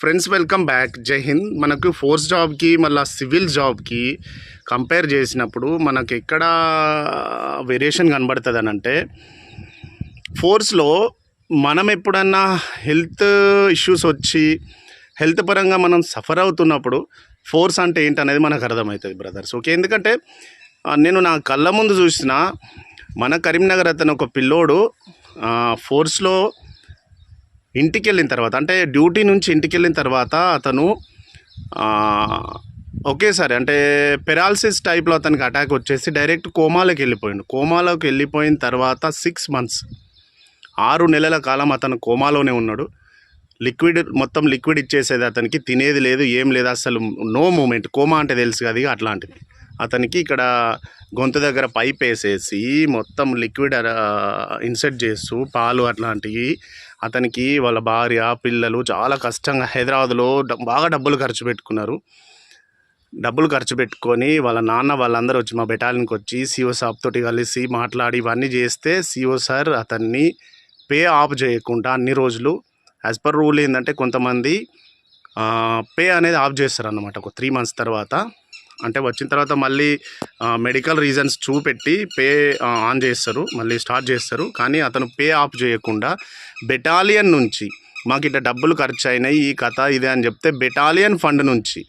Friends welcome back జై హింద్ మనకు force జాబ్కి మళ్ళీ సివిల్ జాబ్కి కంపేర్ చేసినప్పుడు మనకు ఎక్కడ వేరియేషన్ కనబడుతుంది అని అంటే ఫోర్స్లో మనం ఎప్పుడన్నా హెల్త్ ఇష్యూస్ వచ్చి హెల్త్ పరంగా మనం సఫర్ అవుతున్నప్పుడు ఫోర్స్ అంటే ఏంటనేది మనకు అర్థమవుతుంది బ్రదర్స్ ఓకే ఎందుకంటే నేను నా కళ్ళ ముందు చూసిన మన కరీంనగర్ అతను ఒక పిల్లోడు ఫోర్స్లో ఇంటికి వెళ్ళిన తర్వాత అంటే డ్యూటీ నుంచి ఇంటికి వెళ్ళిన తర్వాత అతను ఒకేసారి అంటే పెరాలసిస్ టైప్లో అతనికి అటాక్ వచ్చేసి డైరెక్ట్ కోమాలోకి వెళ్ళిపోయిండు. కోమాలోకి వెళ్ళిపోయిన తర్వాత సిక్స్ మంత్స్ ఆరు నెలల కాలం అతను కోమాలోనే ఉన్నాడు. లిక్విడ్ మొత్తం లిక్విడ్ ఇచ్చేసేది అతనికి తినేది లేదు ఏం లేదు అసలు నో మూమెంట్. కోమా అంటే తెలుసు కదా ఇక అట్లాంటిది. అతనికి ఇక్కడ గొంతు దగ్గర పైప్ వేసేసి మొత్తం లిక్విడ్ ఇన్సెట్ చేస్తూ పాలు అట్లాంటివి. అతనికి వాళ్ళ భార్య పిల్లలు చాలా కష్టంగా హైదరాబాద్లో బాగా డబ్బులు ఖర్చు పెట్టుకున్నారు. డబ్బులు ఖర్చు పెట్టుకొని వాళ్ళ నాన్న వాళ్ళందరూ వచ్చి మా బెటాలియన్కి వచ్చి సిఓ సాబ్ తోటి కలిసి మాట్లాడి ఇవన్నీ చేస్తే సిఓ సార్ అతన్ని పే ఆఫ్ చేయకుండా అన్ని రోజులు యాజ్ పర్ రూల్ ఏంటంటే కొంతమంది పే అనేది ఆఫ్ చేస్తారు అన్నమాట ఒక త్రీ మంత్స్ తర్వాత అంటే వచ్చిన తర్వాత మళ్ళీ మెడికల్ రీజన్స్ చూపెట్టి పే ఆన్ చేస్తారు. మళ్ళీ స్టార్ట్ చేస్తారు. కానీ అతను పే ఆఫ్ చేయకుండా బెటాలియన్ నుంచి మాకు ఇట్లా డబ్బులు ఖర్చు అయినాయి ఈ కథ ఇదే అని చెప్తే బెటాలియన్ ఫండ్ నుంచి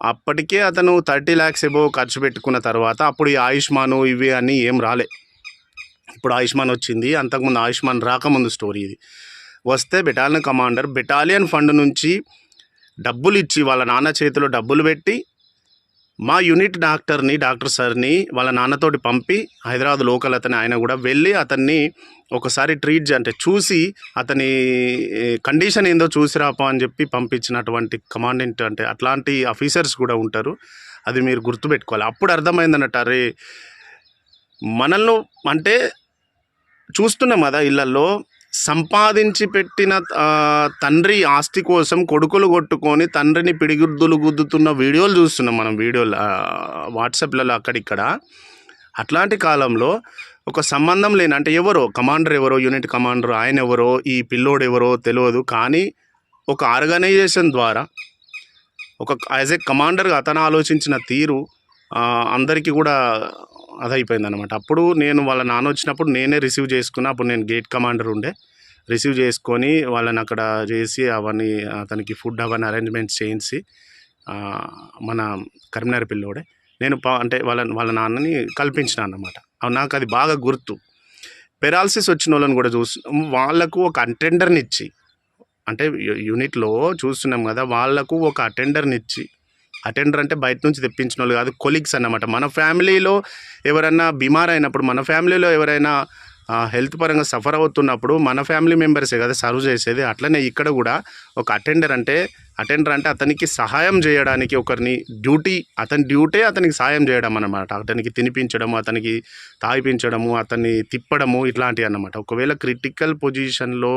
అప్పటికే అతను థర్టీ ల్యాక్స్ ఎబో ఖర్చు పెట్టుకున్న తర్వాత అప్పుడు ఈ ఆయుష్మాన్ ఇవి అన్నీ ఏం రాలే. ఇప్పుడు ఆయుష్మాన్ వచ్చింది అంతకుముందు ఆయుష్మాన్ రాకముందు స్టోరీ ఇది. వస్తే బెటాలియన్ కమాండర్ బెటాలియన్ ఫండ్ నుంచి డబ్బులు ఇచ్చి వాళ్ళ నాన్న చేతిలో డబ్బులు పెట్టి మా యూనిట్ డాక్టర్ని డాక్టర్ సార్ని వాళ్ళ నాన్నతోటి పంపి హైదరాబాద్ లోకల్ అతని ఆయన కూడా వెళ్ళి అతన్ని ఒకసారి ట్రీట్ అంటే చూసి అతని కండిషన్ ఏందో చూసి రాపా అని చెప్పి పంపించినటువంటి కమాండెంట్ అంటే అట్లాంటి ఆఫీసర్స్ కూడా ఉంటారు. అది మీరు గుర్తుపెట్టుకోవాలి. అప్పుడు అర్థమైందన్నట్టు అరే మనల్ని అంటే చూస్తున్నాం కదా ఇళ్ళల్లో సంపాదించి పెట్టిన తండ్రి ఆస్తి కోసం కొడుకులు కొట్టుకొని తండ్రిని పిడిగుద్దులు గుద్దుతున్న వీడియోలు చూస్తున్నాం మనం వీడియోలు వాట్సాప్లలో అక్కడిక్కడ. అట్లాంటి కాలంలో ఒక సంబంధం లేని అంటే ఎవరో కమాండర్ ఎవరో యూనిట్ కమాండర్ ఆయన ఎవరో ఈ పిల్లోడు ఎవరో తెలియదు కానీ ఒక ఆర్గనైజేషన్ ద్వారా ఒక యాజ్ ఏ కమాండర్గా అతను ఆలోచించిన తీరు అందరికీ కూడా అదైపోయింది అనమాట అప్పుడు నేను వాళ్ళ నాన్న వచ్చినప్పుడు నేనే రిసీవ్ చేసుకున్నా. అప్పుడు నేను గేట్ కమాండర్ ఉండే. రిసీవ్ చేసుకొని వాళ్ళని అక్కడ చేసి అవన్నీ అతనికి ఫుడ్ అవన్నీ అరేంజ్మెంట్స్ చేయించి మన కరీంనగర్ పిల్లోడే. నేను అంటే వాళ్ళ వాళ్ళ నాన్నని కల్పించిన అన్నమాట. నాకు అది బాగా గుర్తు. పెరాలసిస్ వచ్చిన వాళ్ళని కూడా చూసి వాళ్ళకు ఒక అటెండర్ని ఇచ్చి అంటే యూనిట్లో చూస్తున్నాం కదా వాళ్ళకు ఒక అటెండర్ని ఇచ్చి అటెండర్ అంటే బయట నుంచి తెప్పించిన వాళ్ళు కాదు కొలీగ్స్ అన్నమాట. మన ఫ్యామిలీలో ఎవరైనా బీమార్ అయినప్పుడు మన ఫ్యామిలీలో ఎవరైనా హెల్త్ పరంగా సఫర్ అవుతున్నప్పుడు మన ఫ్యామిలీ మెంబర్సే కదా సర్వ్ చేసేది. అట్లనే ఇక్కడ కూడా ఒక అటెండర్ అంటే అటెండర్ అంటే అతనికి సహాయం చేయడానికి ఒకరిని డ్యూటీ అతని డ్యూటీ అతనికి సహాయం చేయడం అనమాట అతనికి తినిపించడము అతనికి తాగిపించడము అతన్ని తిప్పడము ఇట్లాంటివి అన్నమాట. ఒకవేళ క్రిటికల్ పొజిషన్లో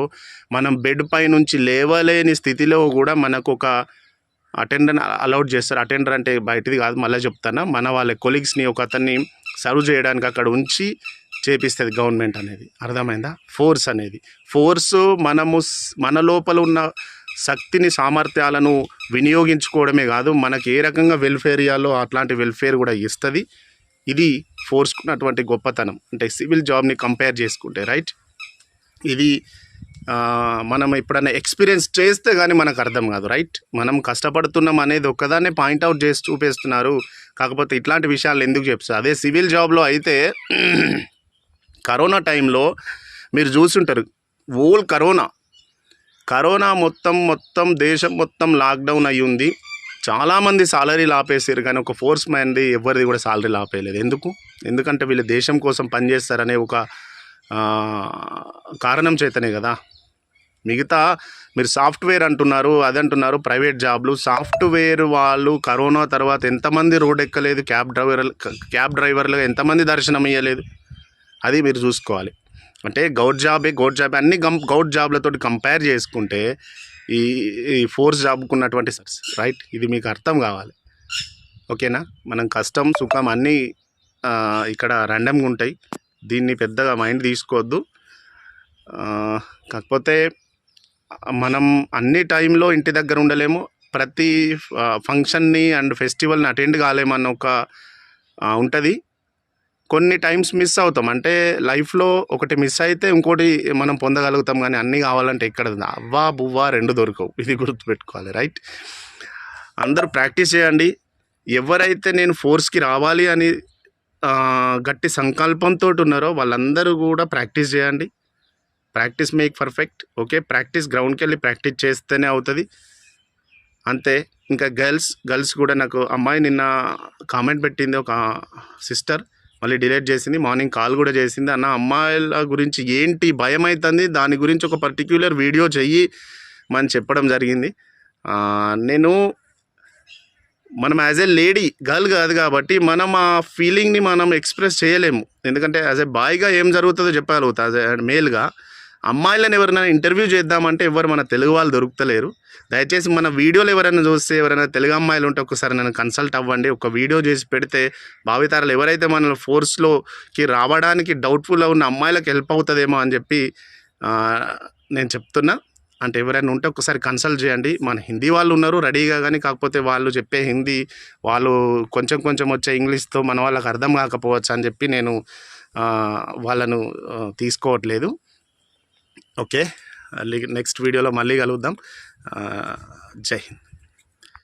మనం బెడ్ పై నుంచి లేవలేని స్థితిలో కూడా మనకు ఒక అటెండర్ అలౌట్ చేస్తారు. అటెండర్ అంటే బయటిది కాదు మళ్ళీ చెప్తాను? మన వాళ్ళ కొలీగ్స్ని ఒక అతన్ని సర్వ్ చేయడానికి అక్కడ ఉంచి చేపిస్తుంది గవర్నమెంట్ అనేది. అర్థమైందా? ఫోర్స్ అనేది. ఫోర్స్ మనము మన లోపల ఉన్న శక్తిని సామర్థ్యాలను వినియోగించుకోవడమే కాదు మనకి ఏ రకంగా వెల్ఫేర్ ఇవ్వాలో అట్లాంటి వెల్ఫేర్ కూడా ఇస్తుంది. ఇది ఫోర్స్కున్నటువంటి గొప్పతనం. అంటే సివిల్ జాబ్ని కంపేర్ చేసుకుంటే రైట్? ఇది మనం ఎప్పుడైనా ఎక్స్పీరియన్స్ చేస్తే కానీ మనకు అర్థం కాదు రైట్? మనం కష్టపడుతున్నాం అనేది ఒక్కదాన్నే పాయింట్అవుట్ చేసి చూపిస్తున్నారు. కాకపోతే ఇట్లాంటి విషయాలు ఎందుకు చెప్తారు అదే సివిల్ జాబ్లో అయితే కరోనా టైంలో మీరు చూసుంటారు ఓల్ కరోనా. కరోనా మొత్తం మొత్తం దేశం మొత్తం లాక్డౌన్ అయ్యి ఉంది. చాలామంది సాలరీలు ఆపేసారు కానీ ఒక ఫోర్స్ మ్యాన్ది ఎవరిది కూడా సాలరీలు ఆపేయలేదు ఎందుకు? ఎందుకంటే వీళ్ళు దేశం కోసం పనిచేస్తారనే ఒక కారణం చేతనే కదా. మిగతా మీరు సాఫ్ట్వేర్ అంటున్నారు అది అంటున్నారు ప్రైవేట్ జాబ్లు. సాఫ్ట్వేర్ వాళ్ళు కరోనా తర్వాత ఎంతమంది రోడ్ ఎక్కలేదు క్యాబ్ డ్రైవర్ క్యాబ్ డ్రైవర్లు ఎంతమంది దర్శనం ఇవ్వలేదు అది మీరు చూసుకోవాలి. అంటే గౌట్ జాబే గౌట్ జాబ్ అన్ని గం గౌట్ జాబ్లతో కంపేర్ చేసుకుంటే ఈ ఈ ఫోర్స్ జాబ్కు ఉన్నటువంటి రైట్? ఇది మీకు అర్థం కావాలి. ఓకేనా? మనం కష్టం సుఖం అన్నీ ఇక్కడ ర్యాండమ్గా ఉంటాయి. దీన్ని పెద్దగా మైండ్ తీసుకోవద్దు. కాకపోతే మనం అన్ని టైంలో ఇంటి దగ్గర ఉండలేము. ప్రతి ఫంక్షన్ని అండ్ ఫెస్టివల్ని అటెండ్ కాలేమన్న ఒక ఉంటుంది. కొన్ని టైమ్స్ మిస్ అవుతాం. అంటే లైఫ్లో ఒకటి మిస్ అయితే ఇంకోటి మనం పొందగలుగుతాం కానీ అన్నీ కావాలంటే ఎక్కడ అవ్వా బువ్వా రెండు దొరకవు. ఇది గుర్తుపెట్టుకోవాలి. రైట్? అందరూ ప్రాక్టీస్ చేయండి. ఎవరైతే నేను ఫోర్స్కి రావాలి అని గట్టి సంకల్పంతో ఉన్నారో వాళ్ళందరూ కూడా ప్రాక్టీస్ చేయండి. Practice make perfect okay? Practice గ్రౌండ్కి వెళ్ళి ప్రాక్టీస్ చేస్తేనే అవుతుంది. అంతే. ఇంకా గర్ల్స్ గర్ల్స్ కూడా నాకు అమ్మాయి నిన్న కామెంట్ పెట్టింది ఒక సిస్టర్ మళ్ళీ డిలేట్ చేసింది మార్నింగ్ కాల్ కూడా చేసింది అన్న అమ్మాయిల గురించి ఏంటి భయం అవుతుంది దాని గురించి ఒక పర్టిక్యులర్ వీడియో చెయ్యి అని చెప్పడం జరిగింది. నేను మనం యాజ్ ఏ లేడీ గర్ల్ కాదు కాబట్టి మనం ఆ ఫీలింగ్ని మనం ఎక్స్ప్రెస్ చేయలేము. ఎందుకంటే యాజ్ ఏ బాయ్గా ఏం జరుగుతుందో చెప్పగలుగుతా యాజ్ ఏ మేల్గా. అమ్మాయిలను ఎవరైనా ఇంటర్వ్యూ చేద్దామంటే ఎవరు మన తెలుగు వాళ్ళు దొరుకుతలేరు. దయచేసి మన వీడియోలు ఎవరైనా చూస్తే ఎవరైనా తెలుగు అమ్మాయిలు ఉంటే ఒకసారి నన్ను కన్సల్ట్ అవ్వండి. ఒక వీడియో చేసి పెడితే భావితారాలు ఎవరైతే మన ఫోర్స్లోకి రావడానికి డౌట్ఫుల్గా ఉన్న అమ్మాయిలకు హెల్ప్ అవుతుందేమో అని చెప్పి నేను చెప్తున్నా. అంటే ఎవరైనా ఉంటే ఒకసారి కన్సల్ట్ చేయండి. మన హిందీ వాళ్ళు ఉన్నారు రెడీగా కానీ కాకపోతే వాళ్ళు చెప్పే హిందీ వాళ్ళు కొంచెం కొంచెం వచ్చే ఇంగ్లీష్తో మన వాళ్ళకి అర్థం కాకపోవచ్చు అని చెప్పి నేను వాళ్ళను తీసుకోవట్లేదు. ఓకే. నెక్స్ట్ వీడియోలో మళ్ళీ కలుద్దాం. జై హింద్.